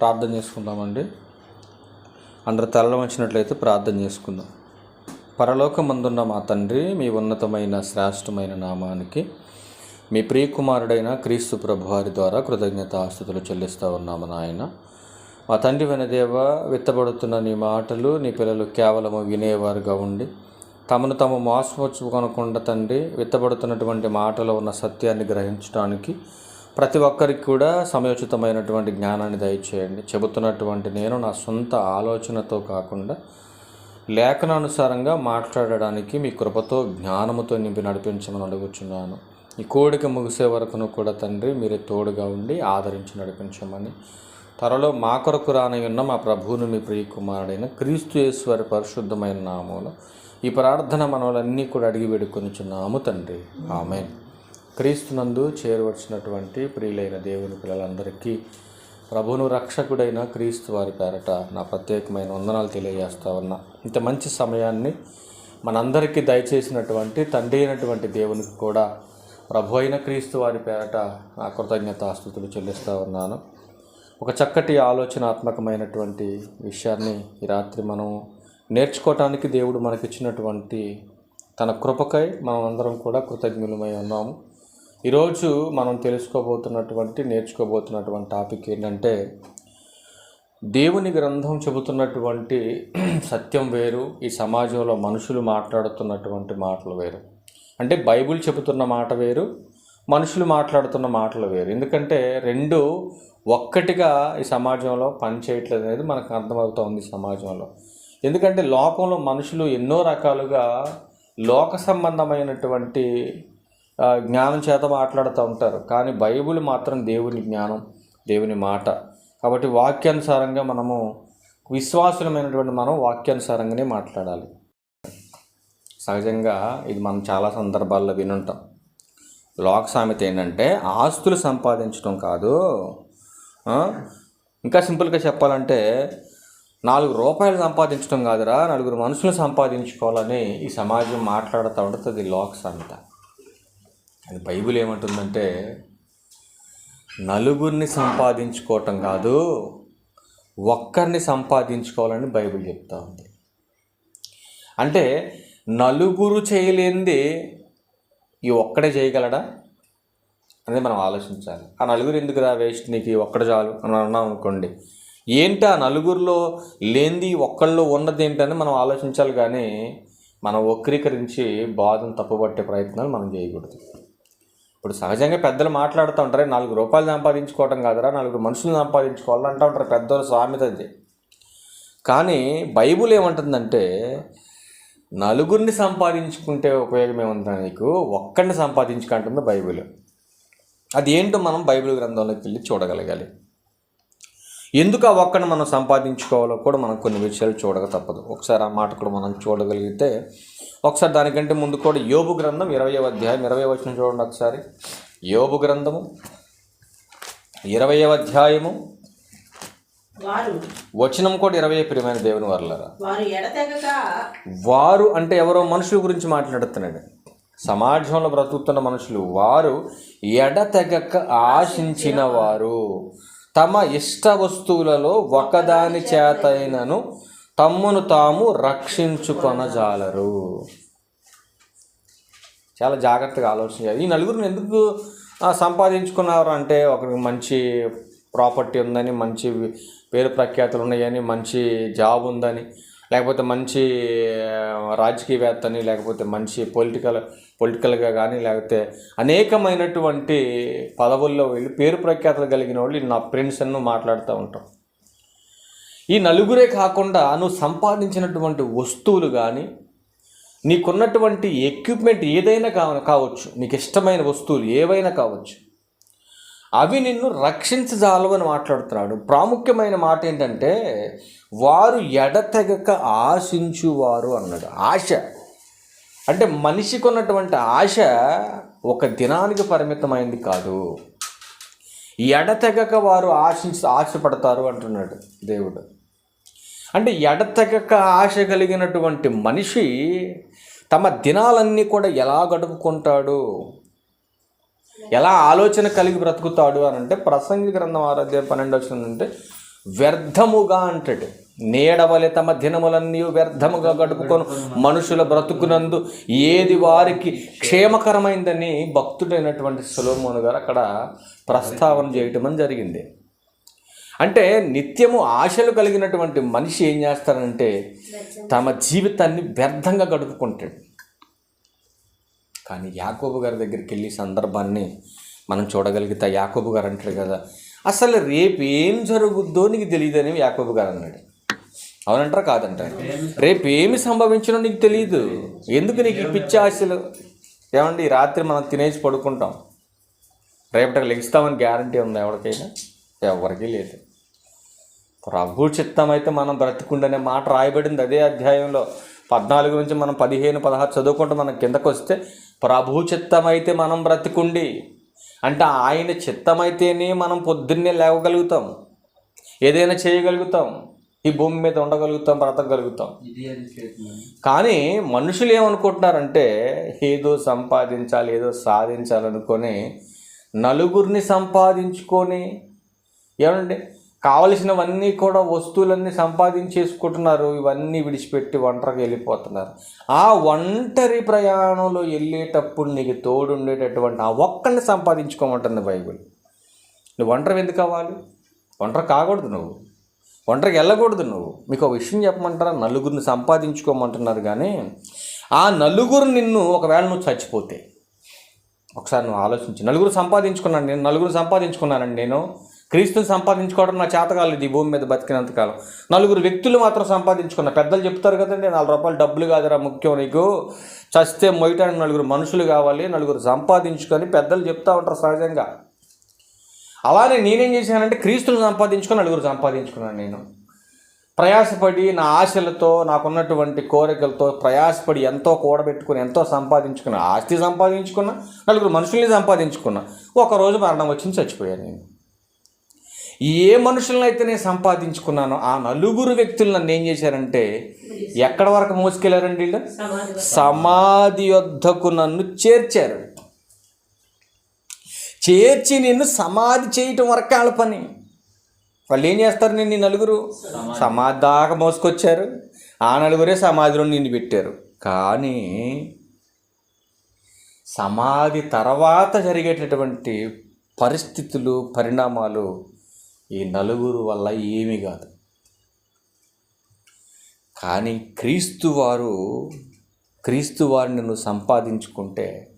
ప్రార్థన చేసుకుందామండి. అందరు తలలు వచ్చినట్లయితే ప్రార్థన చేసుకుందాం. పరలోకమందున్న మా తండ్రి మీ ఉన్నతమైన శ్రేష్టమైన నామానికి మీ ప్రియకుమారుడైన క్రీస్తు ప్రభువారి ద్వారా కృతజ్ఞత ఆస్తుతులు చెల్లిస్తూ ఉన్నాము నాయన. మా తండ్రి వినదేవ విత్తబడుతున్న నీ మాటలు నీ పిల్లలు కేవలము వినేవారుగా ఉండి తమను తాము మోసపుచ్చుకొనకుండా తండ్రి విత్తబడుతున్నటువంటి మాటలో ఉన్న సత్యాన్ని గ్రహించడానికి ప్రతి ఒక్కరికి కూడా సమయోచితమైనటువంటి జ్ఞానాన్ని దయచేయండి. చెబుతున్నటువంటి నేను నా సొంత ఆలోచనతో కాకుండా లేఖనానుసారంగా మాట్లాడడానికి మీ కృపతో జ్ఞానముతో నింపి నడిపించమని అడుగుచున్నాను. ఈ కోడిక ముగిసే వరకును కూడా తండ్రి మీరే తోడుగా ఉండి ఆదరించి నడిపించమని. త్వరలో మా కొరకు రానయ్యున్న మా ప్రభువును మీ ప్రియకుమారుడైన క్రీస్తు యేశ్వరి పరిశుద్ధమైన నామంలో ఈ ప్రార్థన మనవలన్నీ కూడా అడిగి వేడుకొనిచున్నాము తండ్రి. ఆమె క్రీస్తునందు చేరవచ్చినటువంటి ప్రియులైన దేవుని పిల్లలందరికీ ప్రభును రక్షకుడైన క్రీస్తు వారి పేరట నా ప్రత్యేకమైన వందనాలు తెలియజేస్తా ఉన్నా. ఇంత మంచి సమయాన్ని మనందరికీ దయచేసినటువంటి తండ్రి అయినటువంటి దేవునికి కూడా ప్రభు అయిన క్రీస్తు వారి పేరట నా కృతజ్ఞతాస్తుతులు చెల్లిస్తూ ఉన్నాను. ఒక చక్కటి ఆలోచనాత్మకమైనటువంటి విషయాన్ని ఈ రాత్రి మనం నేర్చుకోవటానికి దేవుడు మనకిచ్చినటువంటి తన కృపకై మనం అందరం కూడా కృతజ్ఞులమై ఉన్నాము. ఈరోజు మనం తెలుసుకోబోతున్నటువంటి నేర్చుకోబోతున్నటువంటి టాపిక్ ఏంటంటే దేవుని గ్రంథం చెబుతున్నటువంటి సత్యం వేరు ఈ సమాజంలో మనుషులు మాట్లాడుతున్నటువంటి మాటలు వేరు. అంటే బైబిల్ చెబుతున్న మాట వేరు మనుషులు మాట్లాడుతున్న మాటలు వేరు. ఎందుకంటే రెండు ఒక్కటిగా ఈ సమాజంలో పనిచేయట్లేదు అనేది మనకు అర్థమవుతోంది సమాజంలో. ఎందుకంటే లోకంలో మనుషులు ఎన్నో రకాలుగా లోక సంబంధమైనటువంటి జ్ఞానం చేత మాట్లాడుతూ ఉంటారు. కానీ బైబిల్ మాత్రం దేవుని జ్ఞానం దేవుని మాట. కాబట్టి వాక్యానుసారంగా మనము విశ్వాసులమైనటువంటి మనం వాక్యానుసారంగానే మాట్లాడాలి. సహజంగా ఇది మనం చాలా సందర్భాల్లో వినుంటాం. లోక సామెత ఏంటంటే ఆస్తులు సంపాదించడం కాదు. ఇంకా సింపుల్గా చెప్పాలంటే నాలుగు రూపాయలు సంపాదించడం కాదురా నలుగురు మనుషులు సంపాదించుకోవాలని ఈ సమాజం మాట్లాడుతూ ఉంటుంది లోక సామెత. అది బైబిల్ ఏమంటుందంటే నలుగురిని సంపాదించుకోవటం కాదు ఒక్కరిని సంపాదించుకోవాలని బైబిల్ చెప్తా ఉంది. అంటే నలుగురు చేయలేనిది ఈ ఒక్కడే చేయగలడా అనేది మనం ఆలోచించాలి. ఆ నలుగురు ఎందుకు రా వేస్ట్ నీకు? ఒక్కడ చాలు అని అన్నాం అనుకోండి. ఏంటి ఆ నలుగురిలో లేనిది ఒక్కళ్ళు ఉన్నది ఏంటని మనం ఆలోచించాలి కానీ మనం వక్రీకరించి బాధను తప్పుపట్టే ప్రయత్నాలు మనం చేయకూడదు. ఇప్పుడు సహజంగా పెద్దలు మాట్లాడుతూ ఉంటారు నాలుగు రూపాయలు సంపాదించుకోవటం కాదురా నలుగురు మనుషులు సంపాదించుకోవాలని అంటూ ఉంటారు పెద్దోళ్ళు సామెత అది కానీ బైబుల్ ఏమంటుందంటే నలుగురిని సంపాదించుకుంటే ఉపయోగం ఏముందా నీకు? ఒక్కడిని సంపాదించుకుంటుంది బైబిల్. అది ఏంటో మనం బైబిల్ గ్రంథంలోకి వెళ్ళి చూడగలగాలి. ఎందుకు ఆ ఒక్కడిని మనం సంపాదించుకోవాలో కూడా మనం కొన్ని విషయాలు చూడక తప్పదు. ఒకసారి ఆ మాట కూడా మనం చూడగలిగితే ఒకసారి దానికంటే ముందు కూడా యోబు గ్రంథం ఇరవై అధ్యాయం ఇరవై వచ్చిన చూడండి ఒకసారి. యోబు గ్రంథము ఇరవై అధ్యాయము వచనం కూడా ఇరవై ప్రియమైన దేవుని వర్లరా. వారు అంటే ఎవరో మనుషుల గురించి మాట్లాడుతున్నాడు సమాజంలో బ్రతుకుతున్న మనుషులు వారు ఎడతెగక ఆశించిన వారు తమ ఇష్ట వస్తువులలో ఒకదాని చేతైనను తమ్మును తాము రక్షించుకొనజాలరు. చాలా జాగ్రత్తగా ఆలోచించాలి. ఈ నలుగురిని ఎందుకు సంపాదించుకున్నారు అంటే ఒకరికి మంచి ప్రాపర్టీ ఉందని మంచి పేరు ప్రఖ్యాతులు ఉన్నాయని మంచి జాబ్ ఉందని లేకపోతే మంచి రాజకీయవేత్తని లేకపోతే మంచి పొలిటికల్ పొలిటికల్గా కానీ లేకపోతే అనేకమైనటువంటి పదవుల్లో వెళ్ళి పేరు ప్రఖ్యాతలు కలిగిన వాళ్ళు నా ఫ్రెండ్స్ అన్ను మాట్లాడుతూ ఉంటాం. ఈ నలుగురే కాకుండా నువ్వు సంపాదించినటువంటి వస్తువులు కానీ నీకున్నటువంటి ఎక్విప్మెంట్ ఏదైనా కా కావచ్చు. నీకు ఇష్టమైన వస్తువులు ఏవైనా కావచ్చు. అవి నిన్ను రక్షించజాలవు అని మాట్లాడుతున్నాడు. ప్రాముఖ్యమైన మాట ఏంటంటే వారు ఎడతెగక ఆశించువారు అన్నాడు. ఆశ. అంటే మనిషికి ఉన్నటువంటి ఆశ ఒక దినానికి పరిమితమైంది కాదు. ఎడతెగక వారు ఆశించి ఆశపడతారు అంటున్నాడు దేవుడు. అంటే ఎడతెగక ఆశ కలిగినటువంటి మనిషి తమ దినాలన్నీ కూడా ఎలా గడుపుకుంటాడు? ఎలా ఆలోచన కలిగి బ్రతుకుతాడు అని అంటే ప్రసంగి గ్రంథం ఆరాధ్య పన్నెండు వచ్చిందంటే వ్యర్థముగా అంటాడు. నీడవలె తమ దినములన్నీ వ్యర్థముగా గడుపుకొని. మనుషుల బ్రతుకునందు ఏది వారికి క్షేమకరమైందని భక్తుడైనటువంటి సులోమోను గారు అక్కడ ప్రస్తావన చేయటం అని జరిగింది. అంటే నిత్యము ఆశలు కలిగినటువంటి మనిషి ఏం చేస్తారంటే తమ జీవితాన్ని వ్యర్థంగా గడుపుకుంటాడు. కానీ యాకోబు గారి దగ్గరికి వెళ్ళి సందర్భాన్ని మనం చూడగలిగితే యాకోబు గారు అంటారు కదా అసలు రేపు ఏం జరుగుద్దో నీకు తెలియదని యాకోబు గారు అన్నాడు. అవునంటారా కాదంటారు? రేపు ఏమి సంభవించినో నీకు తెలియదు ఎందుకు నీకు ఈ పిచ్చి ఆశలు? ఏమండి రాత్రి మనం తినేసి పడుకుంటాం. రేపటికి లెగిస్తామని గ్యారంటీ ఉందా ఎవరికైనా? ఎవరికీ లేదు. ప్రభు చిత్తం అయితే మనం బ్రతికుండనే మాట రాయబడింది అదే అధ్యాయంలో. పద్నాలుగు నుంచి మనం పదిహేను పదహారు చదువుకుంటూ మనం కిందకు వస్తే ప్రభు చిత్తం అయితే మనం బ్రతికుండి అంటే ఆయన చిత్తమైతేనే మనం పొద్దున్నే లేవగలుగుతాం. ఏదైనా చేయగలుగుతాం. ఈ భూమి మీద ఉండగలుగుతాం బ్రతకగలుగుతాం. కానీ మనుషులు ఏమనుకుంటున్నారంటే ఏదో సంపాదించాలి ఏదో సాధించాలనుకొని నలుగురిని సంపాదించుకొని ఏమండి? కావలసినవన్నీ కూడా వస్తువులన్నీ సంపాదించేసుకుంటున్నారు. ఇవన్నీ విడిచిపెట్టి ఒంటరికి వెళ్ళిపోతున్నారు. ఆ ఒంటరి ప్రయాణంలో వెళ్ళేటప్పుడు నీకు తోడుండేటటువంటి ఆ ఒక్కరిని సంపాదించుకోమంటుంది బైబిల్. నువ్వు ఒంటరి ఎందుకు అవ్వాలి ఒంటరి కాకూడదు నువ్వు. ఒంటరికి వెళ్ళకూడదు నువ్వు. మీకు ఒక విషయం చెప్పమంటారా? నలుగురిని సంపాదించుకోమంటున్నారు కానీ ఆ నలుగురు నిన్ను ఒకవేళ నువ్వు చచ్చిపోతే ఒకసారి నువ్వు ఆలోచించి. నలుగురు సంపాదించుకున్నాను నేను నలుగురు సంపాదించుకున్నానండి నేను. క్రీస్తుని సంపాదించుకోవడం నా చేత కాలేదు ఈ భూమి మీద బతికినంతకాలం నలుగురు వ్యక్తులు మాత్రం సంపాదించుకున్నా పెద్దలు చెప్తారు కదండి నాలుగు రూపాయలు డబ్బులు కాదురా ముఖ్యం నీకు. చస్తే మొయ్యటానికి నలుగురు మనుషులు కావాలి నలుగురు సంపాదించుకొని పెద్దలు చెప్తా ఉంటారు సహజంగా. అలానే నేనేం చేశానంటే క్రీస్తుని సంపాదించుకొని నలుగురు సంపాదించుకున్నాను నేను. ప్రయాసపడి నా ఆశలతో నాకున్నటువంటి కోరికలతో ప్రయాసపడి ఎంతో కూడబెట్టుకుని ఎంతో సంపాదించుకున్న ఆస్తి సంపాదించుకున్నా నలుగురు మనుషుల్ని సంపాదించుకున్నా. ఒకరోజు మరణం వచ్చింది చచ్చిపోయాను నేను. ఏ మనుషులను అయితే నేను సంపాదించుకున్నానో ఆ నలుగురు వ్యక్తులు నన్ను ఏం చేశారంటే ఎక్కడ వరకు మోసుకెళ్ళారండి వీళ్ళు? సమాధి యొద్దకు నన్ను చేర్చారు. చేర్చి నిన్ను సమాధి చేయటం వరకే వాళ్ళ పని. వాళ్ళు ఏం చేస్తారు నిన్ను ఈ నలుగురు? సమాధి దాకా మోసుకొచ్చారు. ఆ నలుగురే సమాధిలో నిన్ను పెట్టారు. కానీ సమాధి తర్వాత జరిగేటటువంటి పరిస్థితులు పరిణామాలు ఈ నలుగురు వల్ల ఏమీ కాదు. కానీ క్రీస్తు వారు క్రీస్తు వారిని నిన్ను సంపాదించుకుంటే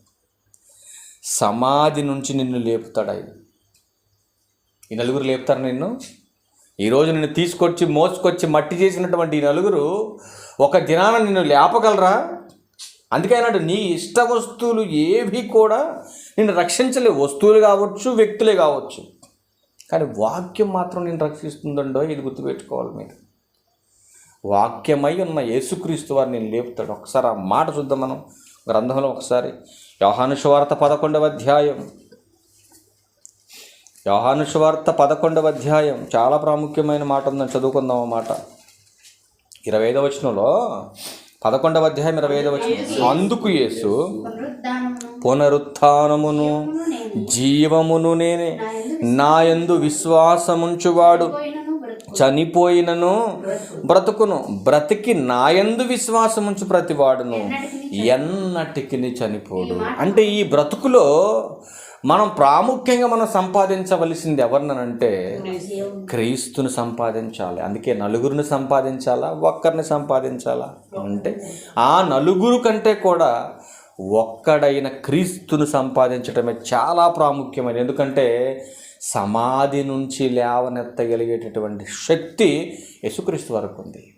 సమాధి నుంచి నిన్ను లేపుతాడు ఆయన. ఈ నలుగురు లేపుతారు నిన్ను? ఈరోజు నిన్ను తీసుకొచ్చి మోసుకొచ్చి మట్టి చేసినటువంటి ఈ నలుగురు ఒక దినాన నిన్ను లేపగలరా? అందుకే అన్నాడు నీ ఇష్ట వస్తువులు ఏవి కూడా నిన్ను రక్షించలే వస్తువులు కావచ్చు వ్యక్తులే కావచ్చు. కానీ వాక్యం మాత్రం నేను రక్షిస్తుందండో ఇది గుర్తుపెట్టుకోవాలి మీరు. వాక్యమై ఉన్న యేసుక్రీస్తు వారిని నేను లేపుతాడు. ఒకసారి ఆ మాట చూద్దాం మనం. గ్రంథంలో ఒకసారి యోహాను సువార్త పదకొండవ అధ్యాయం. యోహాను సువార్త పదకొండవ అధ్యాయం. చాలా ప్రాముఖ్యమైన మాట ఉందని చదువుకుందాం ఆ మాట. ఇరవై ఐదవ వచనంలో పదకొండవ అధ్యాయం ఇరవై ఐదవ వచనం. అందుకు యేసు పునరుత్నమును పునరుత్థానమును జీవమును నేనే. నాయందు విశ్వాసముంచువాడు. చనిపోయినను బ్రతుకును. బ్రతికి నాయందు విశ్వాసముంచు ప్రతివాడును. ఎన్నటికి చనిపోడు. అంటే ఈ బ్రతుకులో మనం ప్రాముఖ్యంగా మనం సంపాదించవలసింది ఎవరినంటే క్రీస్తుని సంపాదించాలి. అందుకే నలుగురిని సంపాదించాలా? ఒక్కరిని సంపాదించాలా? అంటే ఆ నలుగురు కంటే కూడా ఒక్కడైన క్రీస్తును సంపాదించడమే చాలా ప్రాముఖ్యమైనది. ఎందుకంటే సమాధి నుంచి లేవనెత్తగలిగేటటువంటి శక్తి యేసుక్రీస్తు వరకు ఉంది.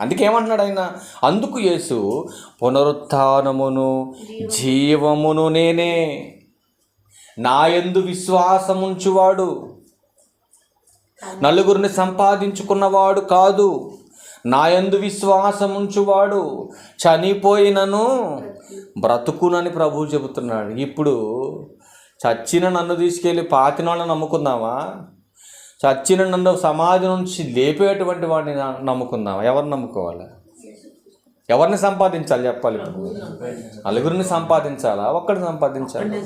అందుకేమంటున్నాడు ఆయన? అందుకు యేసు పునరుత్నమును జీవమును నేనే. నా ఎందు విశ్వాసముంచువాడు. నలుగురిని సంపాదించుకున్నవాడు కాదు. నాయందు విశ్వాసముంచువాడు. చనిపోయినను బ్రతుకునని ప్రభువు చెబుతున్నాడు. ఇప్పుడు చచ్చిన నన్ను తీసుకెళ్ళి పాతిన వాళ్ళని నమ్ముకుందామా? చచ్చిన నన్ను సమాధి నుంచి లేపేటువంటి వాడిని నమ్ముకుందామా? ఎవరిని నమ్ముకోవాలి? ఎవరిని సంపాదించాలి చెప్పాలి ఇప్పుడు? నలుగురిని సంపాదించాలా? ఒక్కడిని సంపాదించాలి?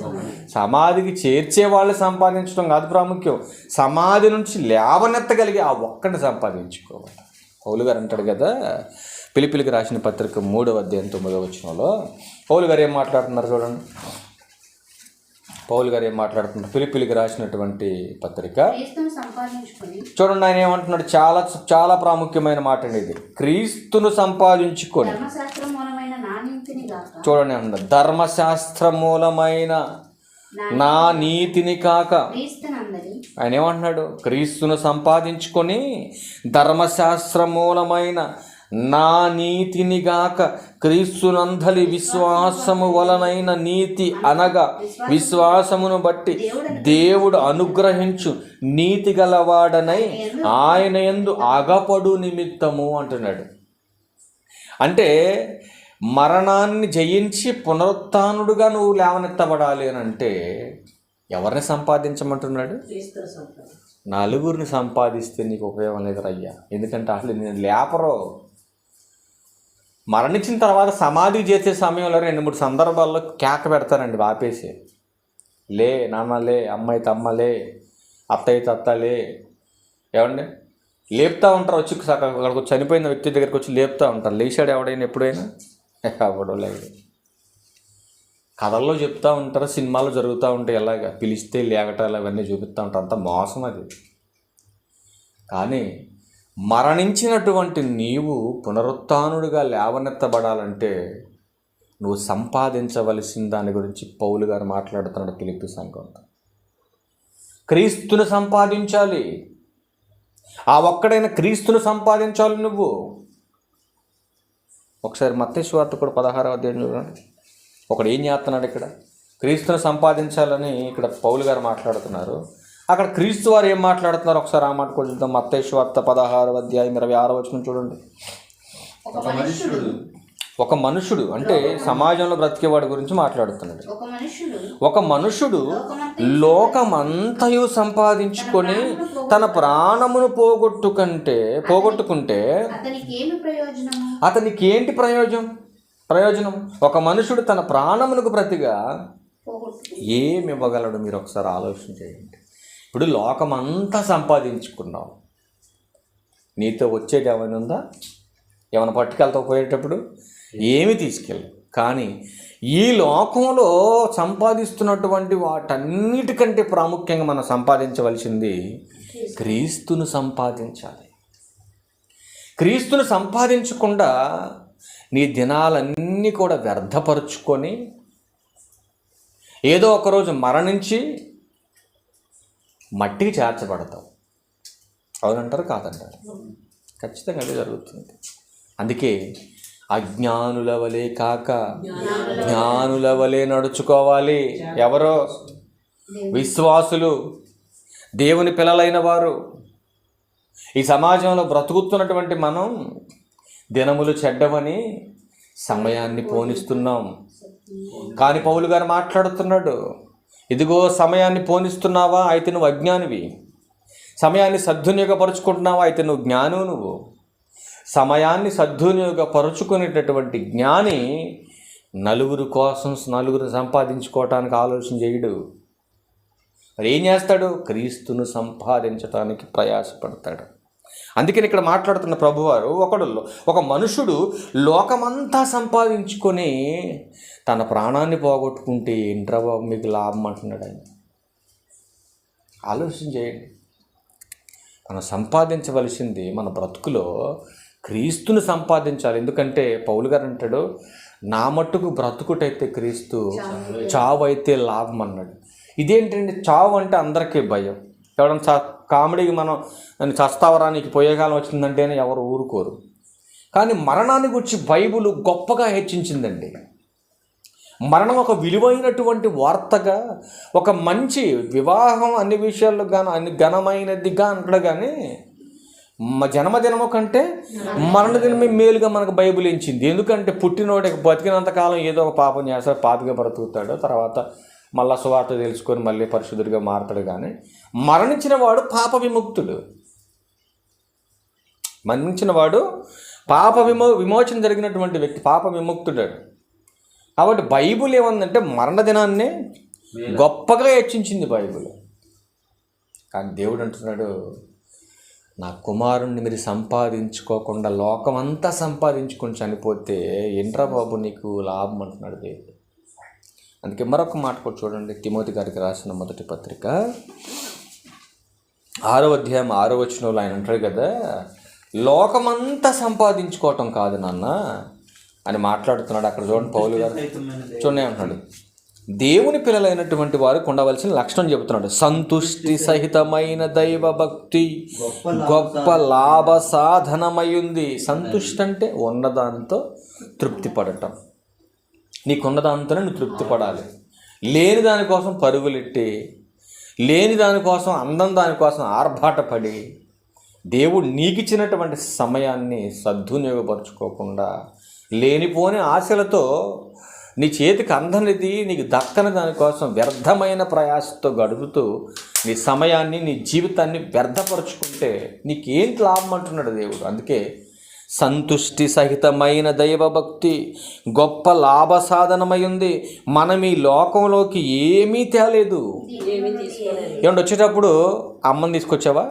సమాధికి చేర్చే వాళ్ళు సంపాదించడం కాదు ప్రాముఖ్యం. సమాధి నుంచి లేవనెత్తగలిగే ఆ ఒక్కడిని సంపాదించుకోవాలి. పౌలు గారు అంటాడు కదా పిలిపిలికి రాసిన పత్రిక మూడవ అధ్యాయం తొమ్మిదవ వచ్చినలో పౌలు గారు ఏం మాట్లాడుతున్నారు చూడండి. పౌలు గారు ఏం మాట్లాడుతున్నారు? పిలిపిలికి రాసినటువంటి పత్రిక. చూడండి ఆయన ఏమంటున్నాడు? చాలా చాలా ప్రాముఖ్యమైన మాట అండి ఇది. క్రీస్తును సంపాదించుకొని. చూడండి అంటున్నాడు ధర్మశాస్త్ర మూలమైన నా నీతిని కాక. ఆయన ఏమంటున్నాడు? క్రీస్తును సంపాదించుకొని ధర్మశాస్త్ర మూలమైన నా నీతిని గాక క్రీస్తునందలి విశ్వాసము వలనైన నీతి అనగా విశ్వాసమును బట్టి దేవుడు అనుగ్రహించు నీతి గలవాడనై ఆయన ఎందు అగపడు నిమిత్తము అంటున్నాడు. అంటే మరణాన్ని జయించి పునరుత్నుడుగా నువ్వు లేవనెత్తబడాలి అని అంటే ఎవరిని సంపాదించమంటున్నాడు? నలుగురిని సంపాదిస్తే నీకు ఉపయోగం లేదు అయ్యా ఎందుకంటే అసలు నేను లేపరో. మరణించిన తర్వాత సమాధి చేసే సమయంలో రెండు మూడు సందర్భాల్లో కేక పెడతారండి ఆపేసి. లే నాన్న లే అమ్మాయి తమ్మలే అత్తయ్య తత్తలే ఏమండి? లేపుతూ ఉంటారు వచ్చి అక్కడ అక్కడికి చనిపోయిన వ్యక్తి దగ్గరికి వచ్చి లేపుతూ ఉంటారు. లేచాడు ఎవడైనా ఎప్పుడైనా? ఎవడో లేదు కథల్లో చెప్తా ఉంటారు సినిమాలు జరుగుతూ ఉంటాయి ఎలాగ? పిలిస్తే లేగటాలు అవన్నీ చూపిస్తూ ఉంటారు. అంత మోసం అది. కానీ మరణించినటువంటి నీవు పునరుత్నుడిగా లేవనెత్తబడాలంటే నువ్వు సంపాదించవలసిన దాని గురించి పౌలు గారు మాట్లాడుతున్నాడు పిలిపి సంఘంతో. క్రీస్తును సంపాదించాలి. ఆ ఒక్కడైన క్రీస్తును సంపాదించాలి నువ్వు. ఒకసారి మత్తేశ్వార్త కూడా పదహారవ అధ్యాయం చూడండి. ఒకడు ఏం చేస్తున్నాడు ఇక్కడ? క్రీస్తును సంపాదించాలని ఇక్కడ పౌలు గారు మాట్లాడుతున్నారు. అక్కడ క్రీస్తు వారు ఏం మాట్లాడుతున్నారు? ఒకసారి ఆ మాట కూడా చూద్దాం. మత్తేశ్వార్త పదహారవ అధ్యాయం ఇరవై ఆరో వచ్చిన చూడండి. ఒక మనుషుడు ఒక మనుషుడు అంటే సమాజంలో బ్రతికేవాడి గురించి మాట్లాడుతున్నాడు. ఒక మనుషుడు లోకమంతయు సంపాదించుకొని తన ప్రాణమును పోగొట్టుకంటే పోగొట్టుకుంటే అతనికి ఏంటి ప్రయోజనం? ప్రయోజనం? ఒక మనుషుడు తన ప్రాణమునకు ప్రతిగా ఏమి ఇవ్వగలడు? మీరు ఒకసారి ఆలోచన చేయండి. ఇప్పుడు లోకమంతా సంపాదించుకున్నావు నీతో వచ్చేది ఏమైనా ఉందా? ఏమైనా పట్టుకెళ్తావు పోయేటప్పుడు? ఏమి తీసుకెళ్ళి. కానీ ఈ లోకంలో సంపాదిస్తున్నటువంటి వాటన్నిటికంటే ప్రాముఖ్యంగా మనం సంపాదించవలసింది క్రీస్తును సంపాదించాలి. క్రీస్తును సంపాదించకుండా నీ దినాలన్నీ కూడా వ్యర్థపరుచుకొని ఏదో ఒకరోజు మరణించి మట్టికి చేర్చబడతాం అవునంటారు కాదంటారు? ఖచ్చితంగా అదే జరుగుతుంది. అందుకే అజ్ఞానుల వలె కాక జ్ఞానుల వలె నడుచుకోవాలి. ఎవరో విశ్వాసులు దేవుని పిల్లలైన వారు. ఈ సమాజంలో బ్రతుకుతున్నటువంటి మనం దినములు చెడ్డవని సమయాన్ని పోనిస్తున్నాం. కానీ పౌలు గారు మాట్లాడుతున్నాడు. ఇదిగో సమయాన్ని పోనిస్తున్నావా అయితే నువ్వు అజ్ఞానివి. సమయాన్ని సద్వినియోగపరుచుకుంటున్నావా అయితే నువ్వు జ్ఞాను నువ్వు. సమయాన్ని సద్వినియోగపరుచుకునేటటువంటి జ్ఞాని నలుగురు కోసం నలుగురు సంపాదించుకోవటానికి ఆలోచన చేయడు. మరి ఏం చేస్తాడు? క్రీస్తును సంపాదించటానికి ప్రయాసపడతాడు. అందుకని ఇక్కడ మాట్లాడుతున్న ప్రభువారు ఒకడు ఒక మనుషుడు లోకమంతా సంపాదించుకొని తన ప్రాణాన్ని పోగొట్టుకుంటే ఏంట్రా బాబు మీకు లాభం అంటున్నాడు ఆయన. ఆలోచన చేయండి. మనం సంపాదించవలసింది మన బ్రతుకులో క్రీస్తును సంపాదించాలి. ఎందుకంటే పౌలు గారు అంటాడు నా మట్టుకు బ్రతుకుటైతే క్రీస్తు చావు అయితే లాభం అన్నాడు. ఇదేంటండి? చావు అంటే అందరికీ భయం. ఎవడన్నా కామెడీకి మనం చస్తావరానికి పోయే కాలం వచ్చిందంటేనే ఎవరు ఊరుకోరు. కానీ మరణాన్ని గురించి బైబుల్ గొప్పగా హెచ్చించిందండి. మరణం ఒక విలువైనటువంటి వార్తగా ఒక మంచి వివాహం అన్ని విషయాల్లో గాను అన్ని ఘనమైనదిగా అంటాడు కానీ జన్మదినము కంటే మరణదినమే మేలుగా మనకు బైబిల్ ఇచ్చింది. ఎందుకంటే పుట్టినోడికి బతికినంతకాలం ఏదో ఒక పాపం చేస్తాడు పాపిగా బ్రతుకుతాడు తర్వాత మళ్ళా సువార్త తెలుసుకొని మళ్ళీ పరిశుద్ధుడిగా మారతాడు కానీ మరణించిన వాడు పాప విముక్తుడు. మరణించిన వాడు పాప విమో విమోచన జరిగినటువంటి వ్యక్తి పాప విముక్తుడాడు కాబట్టి బైబుల్ ఏమందంటే మరణ దినాన్నే గొప్పగా హెచ్చించింది బైబుల్. కానీ దేవుడు అంటున్నాడు నా కుమారుణ్ణి మీరు సంపాదించుకోకుండా లోకమంతా సంపాదించుకొని చనిపోతే ఏంట్రా బాబు నీకు లాభం అంటున్నాడు దేవుడు. అందుకే మరొక మాట కూడా చూడండి. తిమోతి గారికి రాసిన మొదటి పత్రిక. ఆరో అధ్యాయం ఆరో వచనంలో ఆయన అంటారు కదా లోకమంతా సంపాదించుకోవటం కాదు నాన్న అని మాట్లాడుతున్నాడు అక్కడ చూడండి పౌలు గారు. చూడండి అంటున్నాడు దేవుని పిల్లలైనటువంటి వారికి ఉండవలసిన లక్షణం చెబుతున్నాడు. సంతుష్టి సహితమైన దైవ భక్తి గొప్ప లాభ సాధనమైంది సంతుష్టి అంటే ఉన్నదాంతో తృప్తి పడటం. నీకున్న దాంతోనే నువ్వు తృప్తి పడాలి లేని దానికోసం పరుగులెట్టి లేని దానికోసం అందం దానికోసం ఆర్భాటపడి దేవుడు నీకు ఇచ్చినటువంటి సమయాన్ని సద్వినియోగపరచుకోకుండా లేనిపోని ఆశలతో నీ చేతికి అందనిది నీకు దక్కని దానికోసం వ్యర్థమైన ప్రయాసతో గడుపుతూ నీ సమయాన్ని నీ జీవితాన్ని వ్యర్థపరుచుకుంటే నీకేంటి లాభం అంటున్నాడు దేవుడు. అందుకే సంతుష్టి సహితమైన దైవభక్తి గొప్ప లాభ సాధనమైంది మనం ఈ లోకంలోకి ఏమీ తేలేదు. ఏమంటే వచ్చేటప్పుడు అమ్మని తీసుకొచ్చావా?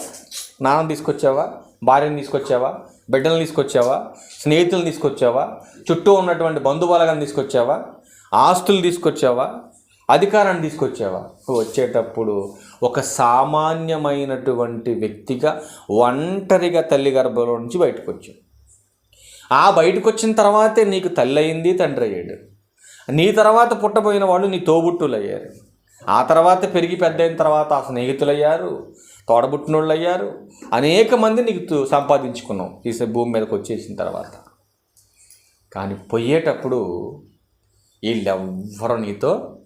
నాన్నని తీసుకొచ్చావా? భార్యని తీసుకొచ్చావా? బిడ్డలను తీసుకొచ్చావా? స్నేహితులను తీసుకొచ్చావా? చుట్టూ ఉన్నటువంటి బంధుబలగాన్ని తీసుకొచ్చావా? ఆస్తులు తీసుకొచ్చావా? అధికారాన్ని తీసుకొచ్చావా? వచ్చేటప్పుడు ఒక సామాన్యమైనటువంటి వ్యక్తిగా ఒంటరిగా తల్లి గర్భంలో నుంచి బయటకు వచ్చావు ఆ బయటకు వచ్చిన తర్వాతే నీకు తల్లి అయింది తండ్రి అయ్యాడు. నీ తర్వాత పుట్టబోయిన వాళ్ళు నీ తోబుట్టులు అయ్యారు ఆ తర్వాత పెరిగి పెద్ద అయిన తర్వాత ఆ స్నేహితులు అయ్యారు తోడబుట్టినోళ్ళు అయ్యారు అనేక మంది నీకు తు- సంపాదించుకున్నావు ఈ భూమి మీదకి వచ్చేసిన తర్వాత. కానీ పోయేటప్పుడు వీళ్ళెవ్వరు నీతో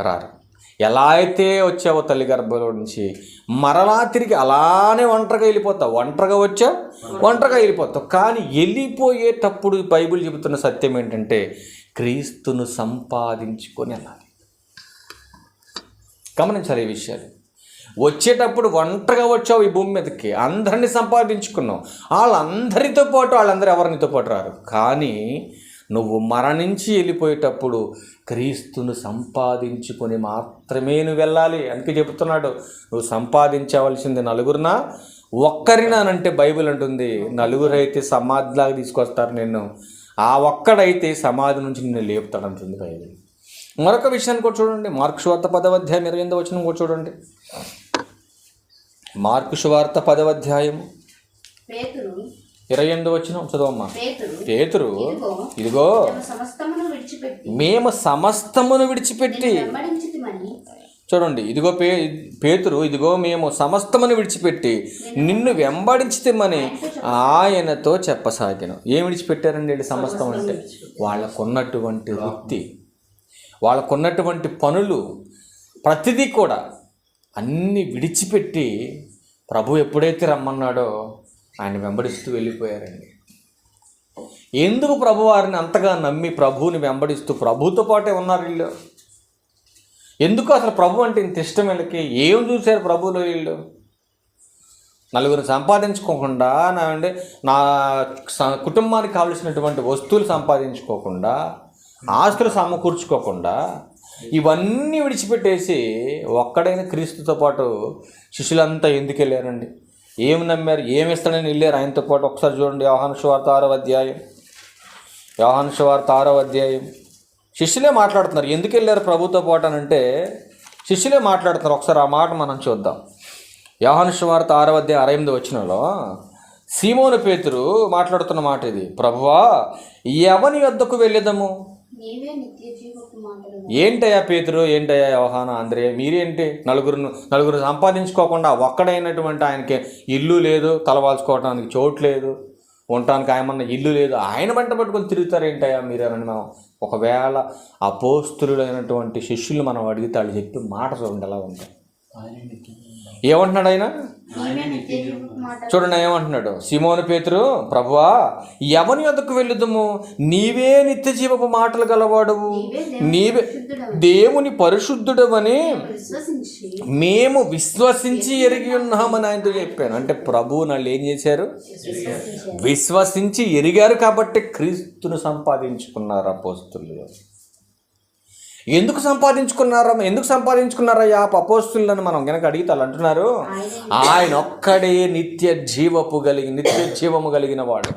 రారు. ఎలా అయితే వచ్చావో తల్లి గర్భంలో నుంచి మరలా తిరిగి అలానే ఒంటరిగా వెళ్ళిపోతావు. ఒంటరిగా వచ్చావు? ఒంటరిగా వెళ్ళిపోతావు. కానీ వెళ్ళిపోయేటప్పుడు బైబిల్ చెబుతున్న సత్యం ఏంటంటే క్రీస్తును సంపాదించుకొని వెళ్ళాలి. గమనించాలి ఈ విషయాలు. వచ్చేటప్పుడు ఒంటరిగా వచ్చావు ఈ భూమి మీదకి. అందరినీ సంపాదించుకున్నావు. వాళ్ళందరితో పాటు వాళ్ళందరూ ఎవరినితో పాటు రారు? కానీ నువ్వు మరణించి వెళ్ళిపోయేటప్పుడు క్రీస్తును సంపాదించుకొని మాత్రమే నువ్వు వెళ్ళాలి. అందుకే చెబుతున్నాడు నువ్వు సంపాదించవలసింది నలుగురినా? ఒక్కరినానంటే బైబిల్ అంటుంది నలుగురైతే సమాధిలాగా తీసుకొస్తారు నిన్ను. ఆ ఒక్కడైతే సమాధి నుంచి నిన్ను లేపుతాడంటుంది బైబిల్. మరొక విషయాన్ని కూడా చూడండి మార్క్షువార్త పదవ అధ్యాయం ఇరవై ఎనిమిది వచ్చిన కూడా చూడండి. మార్కు శువార్త పదవ అధ్యాయం ఇరవై ఎనిమిది వచ్చిన చదవమ్మా. పేతురు ఇదిగో మేము సమస్తమును విడిచిపెట్టి చూడండి ఇదిగో పే పేతురు ఇదిగో మేము సమస్తమును విడిచిపెట్టి నిన్ను వెంబడించితేమని ఆయనతో చెప్పసాగాను. ఏం విడిచిపెట్టారండి వీళ్ళు సమస్తం అంటే? వాళ్ళకున్నటువంటి వృత్తి వాళ్ళకున్నటువంటి పనులు ప్రతిదీ కూడా అన్నీ విడిచిపెట్టి ప్రభు ఎప్పుడైతే రమ్మన్నాడో ఆయన వెంబడిస్తూ వెళ్ళిపోయారండి. ఎందుకు ప్రభువారిని అంతగా నమ్మి ప్రభువుని వెంబడిస్తూ ప్రభుతో పాటే ఉన్నారు వీళ్ళు? ఎందుకు అసలు ప్రభు అంటే ఇంత ఇష్టం వీళ్ళకి? ఏం చూశారు ప్రభువులో వీళ్ళు? నలుగురు సంపాదించుకోకుండా నా అంటే నా కుటుంబానికి కావలసినటువంటి వస్తువులు సంపాదించుకోకుండా ఆస్తులు సమకూర్చుకోకుండా ఇవన్నీ విడిచిపెట్టేసి ఒక్కడైన క్రీస్తుతో పాటు శిష్యులంతా ఎందుకు వెళ్ళారండి? ఏమి నమ్మారు? ఏమి ఇస్తాడని వెళ్ళారు? ఆయనతో పాటు ఒకసారి చూడండి. యోహాను సువార్త ఆరో అధ్యాయం. యోహాను సువార్త ఆరో అధ్యాయం. శిష్యులే మాట్లాడుతున్నారు. ఎందుకు వెళ్ళారు ప్రభుతో పాటు అని అంటే శిష్యులే మాట్లాడుతున్నారు. ఒకసారి ఆ మాట మనం చూద్దాం. యోహాను సువార్త ఆరో అధ్యాయం అరవై ఎనిమిది వచ్చినలో సీమోను పేతురు మాట్లాడుతున్న మాట ఇది. ప్రభువా ఎవని వద్దకు వెళ్ళేదము? ఏంటయ్యా పేతురు? ఏంటయ్యా యోహాన అంద్రే మీరేంటి? నలుగురు నలుగురు సంపాదించుకోకుండా ఒక్కడైనటువంటి ఆయనకి ఇల్లు లేదు తలవాల్చుకోవడానికి చోటు లేదు ఉండటానికి ఆయమన్న ఇల్లు లేదు. ఆయన వెంట పట్టుకొని తిరుగుతారేంటయ్యా మీరేనని మనం ఒకవేళ అపోస్తులుడైనటువంటి శిష్యులు మనం అడిగితే వాళ్ళు చెప్పి మాట చూడండి ఎలా ఉంటాయి ఏమంటున్నాడు ఆయన? చూడండి ఏమంటున్నాడు? సిమోను పేతురు ప్రభువా ఎవని వద్దకు వెళ్ళుదము? నీవే నిత్య జీవపు మాటలు గలవాడవు. నీవే దేవుని పరిశుద్ధుడవని మేము విశ్వసించి ఎరిగి ఉన్నామని ఆయనతో చెప్పాను. అంటే ప్రభువు నాళ్ళు ఏం చేశారు? విశ్వసించి ఎరిగారు కాబట్టి క్రీస్తును సంపాదించుకున్నారు అపోస్తులు. ఎందుకు సంపాదించుకున్నారా ఎందుకు సంపాదించుకున్నారయ్యా అపోస్తులను మనం కనుక అడిగితే అంటున్నారు ఆయన ఒక్కడే నిత్య జీవపు కలిగి నిత్య జీవము కలిగిన వాడు.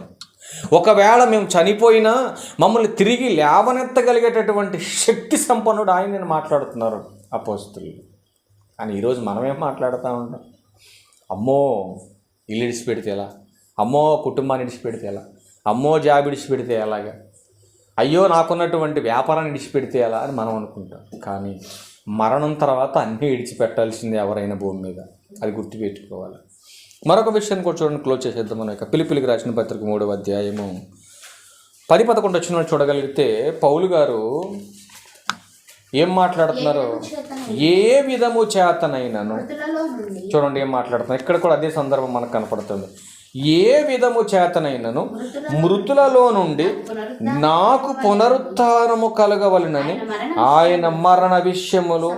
ఒకవేళ మేము చనిపోయినా మమ్మల్ని తిరిగి లేవనెత్తగలిగేటటువంటి శక్తి సంపన్నుడు ఆయన మాట్లాడుతున్నారు అపోస్తులు. అని ఈరోజు మనమేం మాట్లాడుతూ ఉంటాం? అమ్మో ఇల్లు ఇడిచిపెడితే ఎలా? అమ్మో కుటుంబాన్ని ఇడిచిపెడితే ఎలా? అమ్మో జాబ్ ఇడిచిపెడితే ఎలాగా? అయ్యో నాకున్నటువంటి వ్యాపారాన్ని ఇడిచిపెడితే ఎలా అని మనం అనుకుంటాం. కానీ మరణం తర్వాత అన్నీ ఇడిచిపెట్టాల్సింది ఎవరైనా భూమి మీద. అది గుర్తుపెట్టుకోవాలి. మరొక విషయాన్ని కూడా చూడండి క్లోజ్ చేసేద్దాం మన యొక్క పిలిపిలికి రాసిన పత్రిక మూడవ అధ్యాయము. పది పదకొండు వచ్చిన చూడగలిగితే పౌలు గారు ఏం మాట్లాడుతున్నారు? ఏ విధము చేతనైనను చూడండి ఏం మాట్లాడుతున్నారు. ఇక్కడ కూడా అదే సందర్భం మనకు కనపడుతుంది. ఏ విధము చేతనైనను మృతులలో నుండి నాకు పునరుత్థానము కలగవలనని ఆయన మరణ విషయములు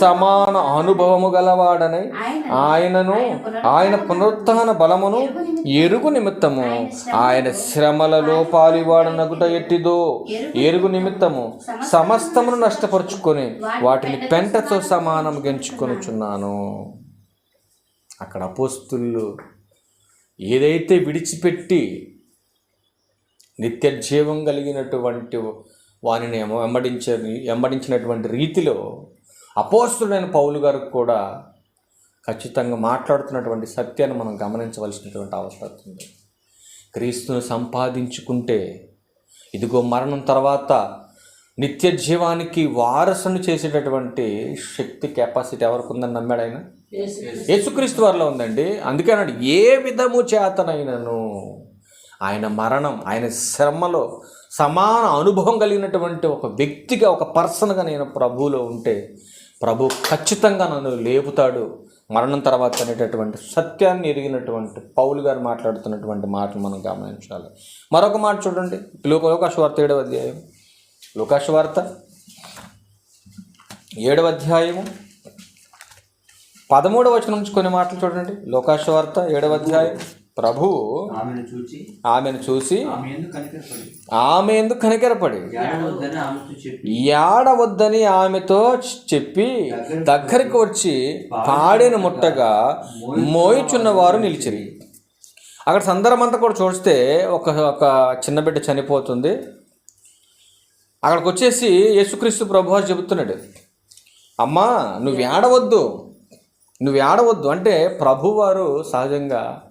సమాన అనుభవము గలవాడని ఆయనను ఆయన పునరుత్థాన బలమును ఎరుగు నిమిత్తము. ఆయన శ్రమలలో పాలివాడనగుట ఎట్టిదో ఎరుగు నిమిత్తము. సమస్తమును నష్టపరుచుకొని వాటిని పెంటతో సమానం గెంచుకొనుచున్నాను. అక్కడ పోస్తుళ్ళు ఏదైతే విడిచిపెట్టి నిత్య జీవం కలిగినటువంటి వానిని వెంబడించే వెంబడించినటువంటి రీతిలో అపోస్తుడైన పౌలు గారికి కూడా ఖచ్చితంగా మాట్లాడుతున్నటువంటి సత్యాన్ని మనం గమనించవలసినటువంటి అవసరం ఉంది. క్రీస్తును సంపాదించుకుంటే ఇదిగో మరణం తర్వాత నిత్య జీవానికి వారసును చేసేటటువంటి శక్తి కెపాసిటీ ఎవరికి ఉందని నమ్మాడు ఆయన? యేసుక్రీస్తు. వారిలో ఉందండి. అందుకే అన్నాడు ఏ విధము చేతనైనను ఆయన మరణం ఆయన శ్రమలో సమాన అనుభవం కలిగినటువంటి ఒక వ్యక్తిగా ఒక పర్సన్గా నేను ప్రభువులో ఉంటే ప్రభు ఖచ్చితంగా నన్ను లేపుతాడు. మరణం తర్వాత అనేటటువంటి సత్యాన్ని ఎరిగినటువంటి పౌలు గారు మాట్లాడుతున్నటువంటి మాటలు మనం గమనించాలి. మరొక మాట చూడండి. లోక లోకాశవార్త ఏడవ అధ్యాయం. లోకాశవార్త ఏడవ అధ్యాయము. పదమూడవ వచనం నుంచి కొన్ని మాటలు చూడండి. లోకాశవార్త ఏడవ అధ్యాయం. ప్రభు ఆమెను చూసి ఆమె ఎందుకు కనికరపడి. ఏడవద్దని ఆమెతో చెప్పి దగ్గరికి వచ్చి పాడెను ముట్టగా మోయిచున్న వారు నిలిచిరి. అక్కడ సందర్భం అంతా కూడా చూస్తే ఒక ఒక చిన్న బిడ్డ చనిపోతుంది. అక్కడికి వచ్చేసి యేసుక్రీస్తు ప్రభు వారు చెబుతున్నాడు అమ్మా నువ్వు ఏడవద్దు. నువ్వు ఏడవద్దు. అంటే ప్రభువారు సహజంగా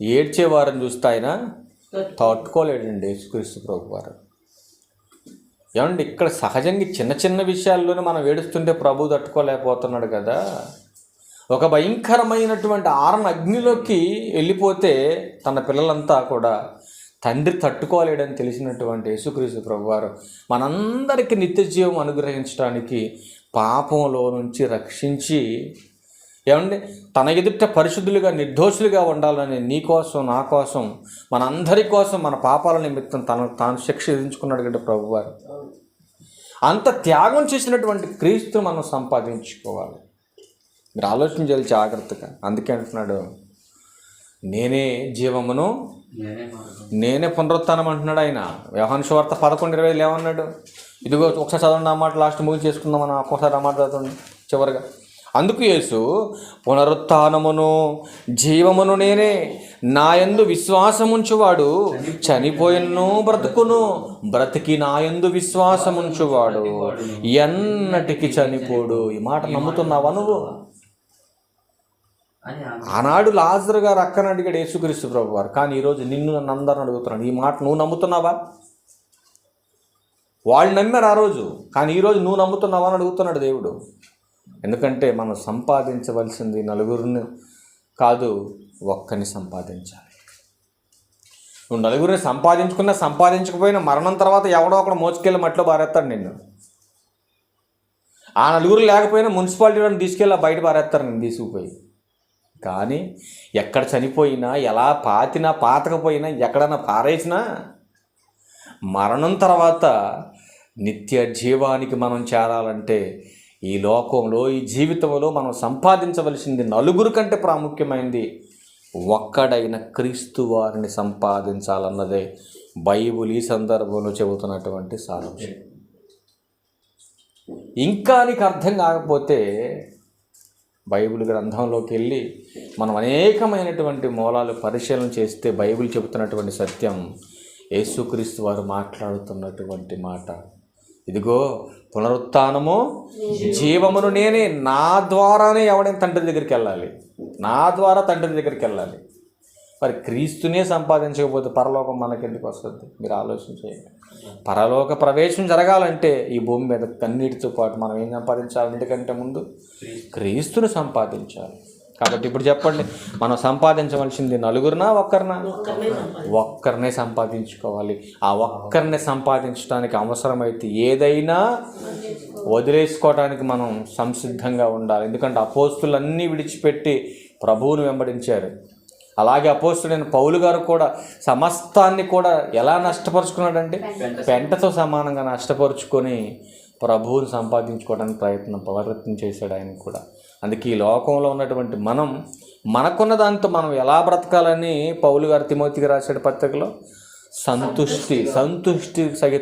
ఏడ్చేవారని చూస్తే ఆయన తట్టుకోలేడండి యేసుక్రీస్తు ప్రభువారు. ఏమండి ఇక్కడ సహజంగా చిన్న చిన్న విషయాల్లోనే మనం ఏడుస్తుంటే ప్రభు తట్టుకోలేకపోతున్నాడు కదా. ఒక భయంకరమైనటువంటి ఆరణ అగ్నిలోకి వెళ్ళిపోతే తన పిల్లలంతా కూడా తండ్రి తట్టుకోలేడని తెలిసినటువంటి యేసుక్రీస్తు ప్రభువారు మనందరికీ నిత్య జీవం అనుగ్రహించడానికి పాపంలో నుంచి రక్షించి ఏమండి? తన ఎదుట పరిశుద్ధులుగా నిర్దోషులుగా ఉండాలని నీ కోసం నా కోసం మనందరి కోసం మన పాపాల నిమిత్తం తన తాను శిక్ష విధించుకున్నాడు కదా ప్రభువారు. అంత త్యాగం చేసినటువంటి క్రీస్తు మనం సంపాదించుకోవాలి. మీరు ఆలోచన చేయాలి జాగ్రత్తగా. అందుకే అంటున్నాడు నేనే జీవమును నేనే పునరుత్థానం అంటున్నాడు ఆయన. వ్యవహాన్ వార్త పదకొండు ఇరవై ఏమన్నాడు ఇదిగో ఒకసారి చదవండి ఆ మాట లాస్ట్ ముగి చేసుకుందాం మనం ఒక్కోసారి ఆ మాట చదవండి చివరిగా. అందుకు యేసు పునరుత్థానమును జీవమును నేనే నాయందు విశ్వాసముంచువాడు. చనిపోయినను బ్రతుకును బ్రతికి నాయందు విశ్వాసముంచువాడు. ఎన్నటికి చనిపోడు? ఈ మాట నమ్ముతున్నావా నువ్వు? అని ఆనాడు లాజరు గారు అక్కన అడిగాడు యేసుక్రీస్తు ప్రభు వారు కానీ ఈరోజు నిన్ను నన్ను అందరిని అడుగుతున్నాడు. ఈ మాట నువ్వు నమ్ముతున్నావా? వాళ్ళు నమ్మారు ఆ రోజు. కానీ ఈరోజు నువ్వు నమ్ముతున్నావా? అని అడుగుతున్నాడు దేవుడు. ఎందుకంటే మనం సంపాదించవలసింది నలుగురిని కాదు ఒక్కని సంపాదించాలి. నువ్వు నలుగురిని సంపాదించుకున్నా సంపాదించకపోయినా మరణం తర్వాత ఎవడో ఒకడు మోసుకెళ్ళి మట్లో బారేస్తాడు నిన్ను. ఆ నలుగురు లేకపోయినా మున్సిపాలిటీ వాళ్ళని తీసుకెళ్ళి బయట బారేస్తారు నేను తీసుకుపోయి. కానీ ఎక్కడ చనిపోయినా ఎలా పాతినా పాతకపోయినా ఎక్కడన్నా పారేసినా మరణం తర్వాత నిత్య జీవానికి మనం చేరాలంటే ఈ లోకంలో ఈ జీవితంలో మనం సంపాదించవలసింది నలుగురు కంటే ప్రాముఖ్యమైనది ఒక్కడైన క్రీస్తు వారిని సంపాదించాలన్నదే బైబుల్ ఈ సందర్భంలో చెబుతున్నటువంటి సారాంశం. ఇంకా నీకు అర్థం కాకపోతే బైబిల్ గ్రంథంలోకి వెళ్ళి మనం అనేకమైనటువంటి మూలాలు పరిశీలన చేస్తే బైబిల్ చెబుతున్నటువంటి సత్యం యేసుక్రీస్తు వారు మాట్లాడుతున్నటువంటి మాట. ఇదిగో పునరుత్నము జీవమును నేనే నా ద్వారానే ఎవడైనా తండ్రి దగ్గరికి వెళ్ళాలి. నా ద్వారా తండ్రి దగ్గరికి వెళ్ళాలి. మరి క్రీస్తునే సంపాదించకపోతే పరలోకం మనకెందుకు వస్తుంది? మీరు ఆలోచించేయండి. పరలోక ప్రవేశం జరగాలంటే ఈ భూమి మీద కన్నీటితో పాటు మనం ఏం సంపాదించాలి? ఎందుకంటే ముందు క్రీస్తుని సంపాదించాలి. కాబట్టి ఇప్పుడు చెప్పండి మనం సంపాదించవలసింది నలుగురినా ఒక్కరినా? ఒక్కరినే సంపాదించుకోవాలి. ఆ ఒక్కరిని సంపాదించడానికి అవసరమైతే ఏదైనా వదిలేసుకోవడానికి మనం సంసిద్ధంగా ఉండాలి. ఎందుకంటే అపోస్తులన్నీ విడిచిపెట్టి ప్రభువును వెంబడించారు. అలాగే అపోస్తుడైన పౌలు గారు కూడా సమస్తాన్ని కూడా ఎలా నష్టపరుచుకున్నాడంటే పెంటతో సమానంగా నష్టపరుచుకొని ప్రభువుని సంపాదించుకోవడానికి ప్రయత్నం ప్రయత్నం చేశాడు ఆయన కూడా. అందుకే ఈ లోకంలో ఉన్నటువంటి మనం మనకున్న దాంతో మనం ఎలా బ్రతకాలని పౌలు గారు తిమోతికి రాశాడు పత్రికలో? సంతుష్టి సంతుష్టి సహిత